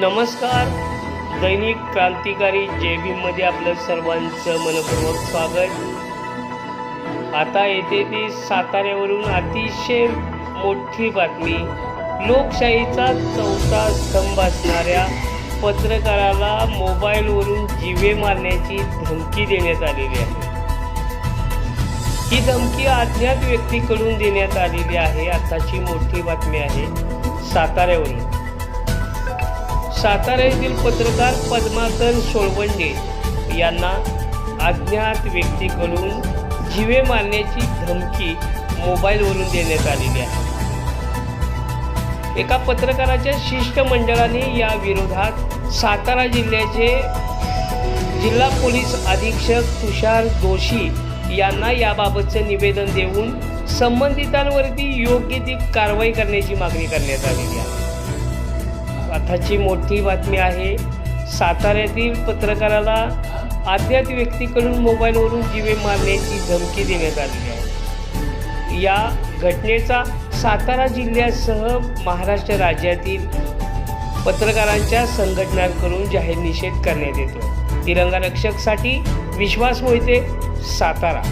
नमस्कार. दैनिक क्रांतिकारी जेबीमध्ये भीममध्ये आपलं सर्वांचं मनपूर्वक स्वागत. आता येते ती साताऱ्यावरून अतिशय मोठी बातमी. लोकशाहीचा चौथा स्तंभ असणाऱ्या पत्रकाराला मोबाईलवरून जीवे मारण्याची धमकी देण्यात आलेली आहे. ही धमकी अज्ञात व्यक्तीकडून देण्यात आलेली आहे. आताची मोठी बातमी आहे साताऱ्यावरून. सातारा येथील पत्रकार पद्माकर सोळवंडे यांना अज्ञात व्यक्तीकडून जीवे मारण्याची धमकी मोबाईलवरून देण्यात आलेली आहे. एका पत्रकाराच्या शिष्टमंडळाने या विरोधात सातारा जिल्ह्याचे जिल्हा पोलीस अधीक्षक तुषार जोशी यांना याबाबतचं निवेदन देऊन संबंधितांवरती योग्य ती कारवाई करण्याची मागणी करण्यात आलेली आहे. आताची मोठी बातमी आहे साताऱ्यातील पत्रकाराला अज्ञात व्यक्तीकडून मोबाईलवरून जीवे मारण्याची धमकी देण्यात आली आहे. या घटनेचा सातारा जिल्ह्यासह महाराष्ट्र राज्यातील पत्रकारांच्या संघटनांकडून जाहीर निषेध करण्यात येतो तिरंगा रक्षकसाठी विश्वास मोहिते सातारा.